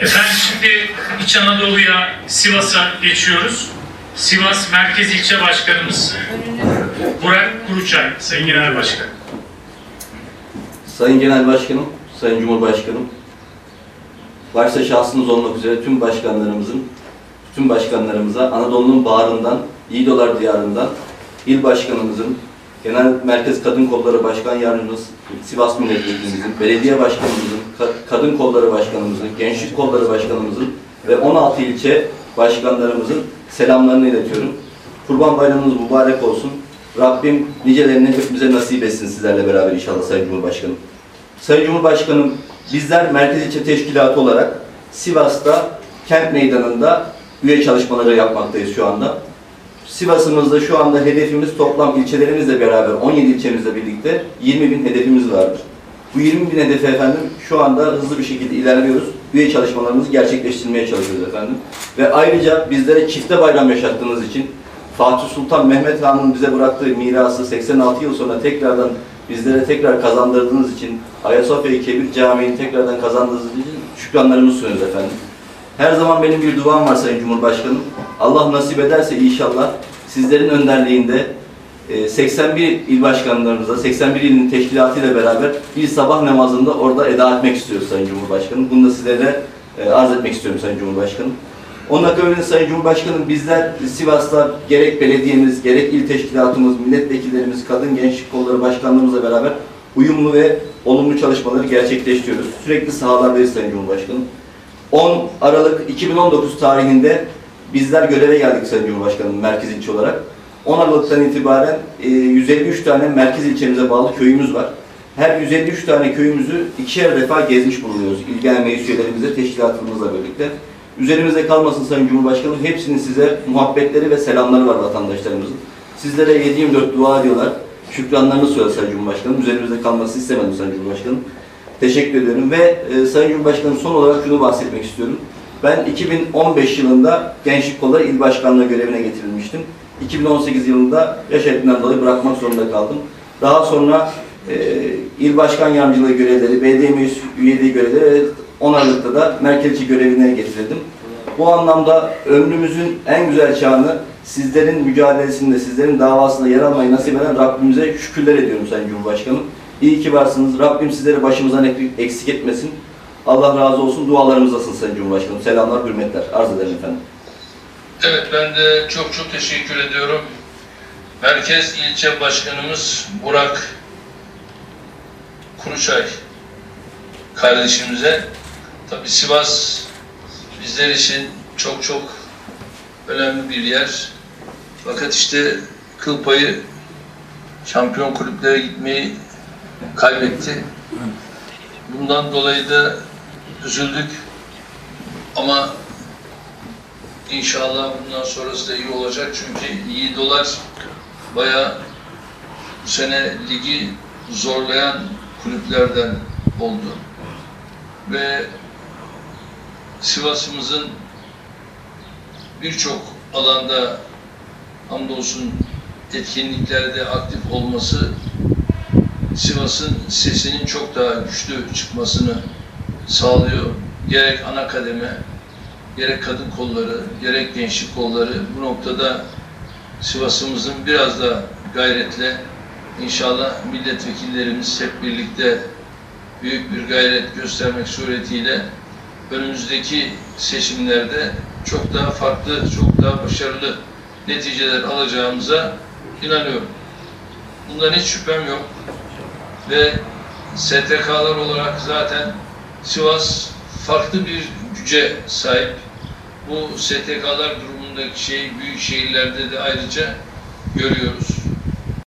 Efendim şimdi İç Anadolu'ya, Sivas'a geçiyoruz. Sivas Merkez İlçe Başkanımız Burak Kuruçay, Sayın Genel Başkan. Sayın Genel Başkanım, Sayın Cumhurbaşkanım, başta şahsınız olmak üzere tüm başkanlarımızın, tüm başkanlarımıza Anadolu'nun bağrından, İdolar diyarından, il başkanımızın, Genel Merkez Kadın Kolları Başkan Yardımcımız, Sivas Milletvekilimizin, belediye başkanımızın, ka- kadın kolları başkanımızın, gençlik kolları başkanımızın ve 16 ilçe başkanlarımızın selamlarını iletiyorum. Kurban Bayramınız mübarek olsun. Rabbim nicelerini hepimize nasip etsin sizlerle beraber inşallah Sayın Cumhurbaşkanım. Sayın Cumhurbaşkanım, bizler Merkez İlçe Teşkilatı olarak Sivas'ta kent meydanında üye çalışmaları yapmaktayız şu anda. Sivas'ımızda şu anda hedefimiz toplam ilçelerimizle beraber 17 ilçemizle birlikte 20 bin hedefimiz vardır. Bu 20 bin hedefi efendim şu anda hızlı bir şekilde ilerliyoruz. Üye çalışmalarımızı gerçekleştirmeye çalışıyoruz efendim. Ve ayrıca bizlere çifte bayram yaşattığınız için Fatih Sultan Mehmet Han'ın bize bıraktığı mirası 86 yıl sonra tekrardan bizlere tekrar kazandırdığınız için Ayasofya-i Kebir Camii'ni tekrardan kazandırdığınız için şükranlarımızı sunuyoruz efendim. Her zaman benim bir duam var Sayın Cumhurbaşkanım. Allah nasip ederse inşallah sizlerin önderliğinde e, 81 il başkanlarımızla, 81 ilin teşkilatıyla beraber bir sabah namazında orada eda etmek istiyoruz Sayın Cumhurbaşkanım. Bunu da sizlere e, arz etmek istiyorum Sayın Cumhurbaşkanım. Onun akabinde Sayın Cumhurbaşkanım bizler Sivas'ta gerek belediyemiz, gerek il teşkilatımız, milletvekillerimiz, kadın gençlik kolları başkanlarımızla beraber uyumlu ve olumlu çalışmaları gerçekleştiriyoruz. Sürekli sahalardayız Sayın Cumhurbaşkanım. 10 Aralık 2019 tarihinde bizler göreve geldik Sayın Cumhurbaşkanım merkez ilçe olarak. 10 Aralık'tan itibaren e, 153 tane merkez ilçemize bağlı köyümüz var. Her 153 tane köyümüzü ikişer defa gezmiş bulunuyoruz. İl Genel Meclis üyelerimizle, teşkilatımızla birlikte. Üzerimizde kalmasın Sayın Cumhurbaşkanım. Hepsinin size muhabbetleri ve selamları var vatandaşlarımızın. Sizlere 7-24 dua ediyorlar. Şükranlarını söylüyor Sayın Cumhurbaşkanım. Üzerimizde kalmasını istemedim Sayın Cumhurbaşkanım. Teşekkür ediyorum ve e, Sayın Cumhurbaşkanım son olarak şunu bahsetmek istiyorum. Ben 2015 yılında Gençlik Kolları İl Başkanlığı görevine getirilmiştim. 2018 yılında yaş haddinden dolayı bırakmak zorunda kaldım. Daha sonra e, il başkan yardımcılığı görevleri, belediye meclis üyeliği görevleri ve 10 Aralık'ta da merkezci görevine getirildim. Bu anlamda ömrümüzün en güzel çağını sizlerin mücadelesinde, sizlerin davasında yer almayı nasip eden Rabbimize şükürler ediyorum Sayın Cumhurbaşkanım. İyi ki varsınız. Rabbim sizleri başımızdan ek- eksik etmesin. Allah razı olsun. Dualarımızdasın Sayın Cumhurbaşkanım. Selamlar, hürmetler. Arz ederim efendim. Evet ben de çok çok teşekkür ediyorum. Merkez İlçe Başkanımız Burak Kuruçay kardeşimize tabi Sivas bizler için çok çok önemli bir yer. Fakat işte kıl payı şampiyon kulüplere gitmeyi kaybetti. Bundan dolayı da üzüldük. Ama İnşallah bundan sonrası da iyi olacak çünkü iyi dolar bayağı bu sene ligi zorlayan kulüplerden oldu. Ve Sivas'ımızın birçok alanda hamdolsun etkinliklerde aktif olması Sivas'ın sesinin çok daha güçlü çıkmasını sağlıyor. Gerek ana kademe, gerek kadın kolları, gerek gençlik kolları bu noktada Sivas'ımızın biraz da gayretle inşallah milletvekillerimiz hep birlikte büyük bir gayret göstermek suretiyle önümüzdeki seçimlerde çok daha farklı, çok daha başarılı neticeler alacağımıza inanıyorum. Bundan hiç şüphem yok. Ve STK'lar olarak zaten Sivas farklı bir güce sahip. Bu STK'lar durumundaki şey büyük şehirlerde de ayrıca görüyoruz.